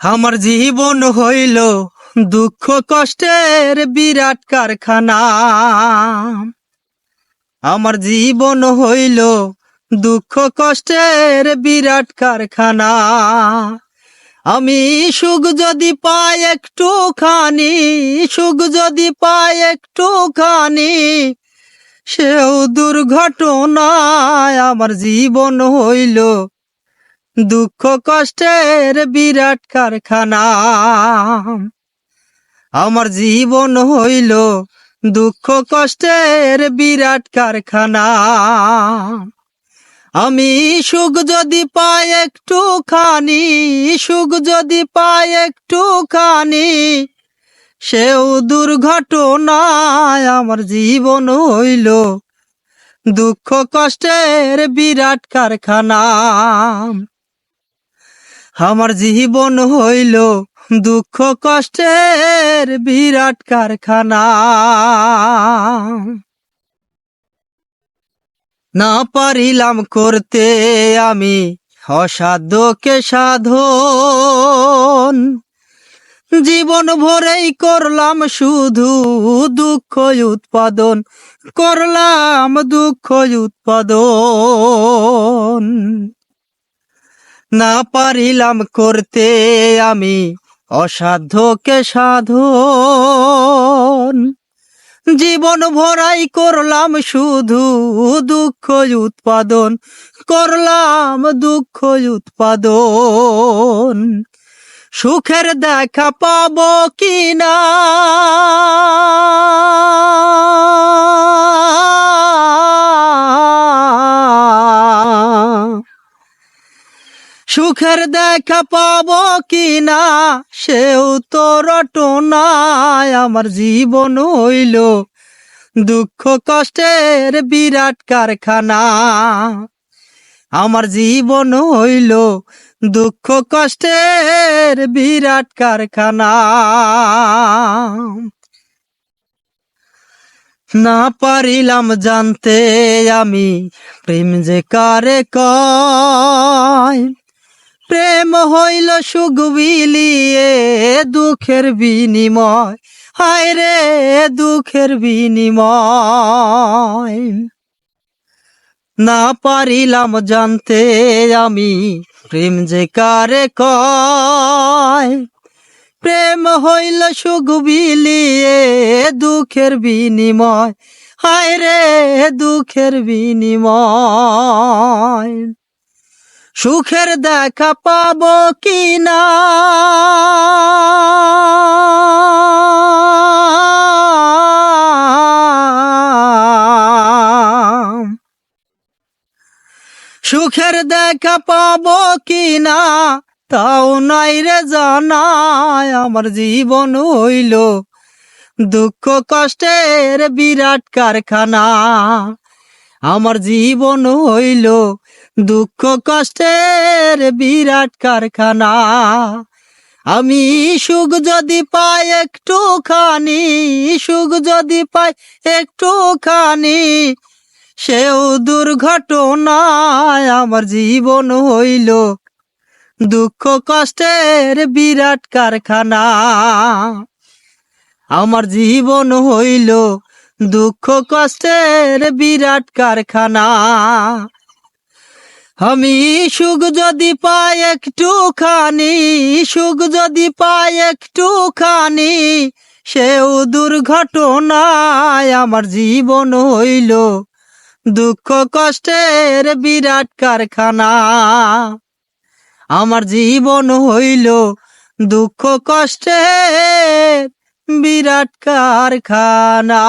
আমার জীবন হইল দুঃখ কষ্টের বিরাট কারখানা। আমার জীবন হইল দুঃখ কষ্টের বিরাট কারখানা। আমি সুখ যদি পাই একটু খানি সুখ যদি পাই একটু খানি সেও দুর্ঘটনায় আমার জীবন হইল দুঃখ কষ্টের বিরাট কারখানা। আমার জীবন হইল দুঃখ কষ্টের বিরাট কারখানা। আমি সুখ যদি পাই একটু খানি সুখ যদি পাই একটু খানি সেও দুর্ঘটনায় আমার জীবন হইল দুঃখ কষ্টের বিরাট কারখানা। আমার জীবন হইল দুঃখ কষ্টের বিরাট কারখানা। না পারিলাম করতে আমি অসাধ্যকে সাধন। জীবন ভরেই করলাম শুধু দুঃখ উৎপাদন, করলাম দুঃখ উৎপাদন। না পারিলাম করতে আমি অসাধ্যকে সাধন। জীবন ভরাই করলাম শুধু দুঃখ উৎপাদন, করলাম দুঃখ উৎপাদন। সুখের দেখা পাব কিনা? সুখের দেখা পাব কিনা? সেও তো রটনায় আমার জীবন হইল। দুঃখ কষ্টের বিরাট কারখানা। আমার জীবন হইল। দুঃখ কষ্টের বিরাট কারখানা। না পারিলাম জানতে আমি, প্রেম যে কারে কয়? প্রেম হইল সুখ বিলিয়ে, দুঃখের বিনিময়। হায় রে, দুঃখের বিনিময়। না পারিলাম জানতে আমি প্রেম যে কারে কয়। প্রেম হইল সুখ বিলিয়ে, দুঃখের বিনিময়। হায় রে, দুঃখের বিনিময়। সুখের দেখা পাব কিনা? সুখের দেখা পাব কিনা? তাও নাই রে জানায় আমার জীবন হইল দুঃখ কষ্টের বিরাট কারখানা। আমার জীবন হইল দুঃখ কষ্টের বিরাট কারখানা। আমি সুখ যদি পাই একটু খানি সুখ যদি পাই একটু খানি সেও দুর্ঘটনায় আমার জীবন হইল। দুঃখ কষ্টের বিরাট কারখানা। আমার জীবন হইল দুঃখ কষ্টের বিরাট কারখানা। আমি সুখ যদি পাই একটু খানি সুখ যদি পাই একটু খানি সেও দুর্ঘটনায় আমার জীবন হইল। দুঃখ কষ্টের বিরাট কারখানা, আমার জীবন হইল। দুঃখ কষ্টের বিরাট কারখানা।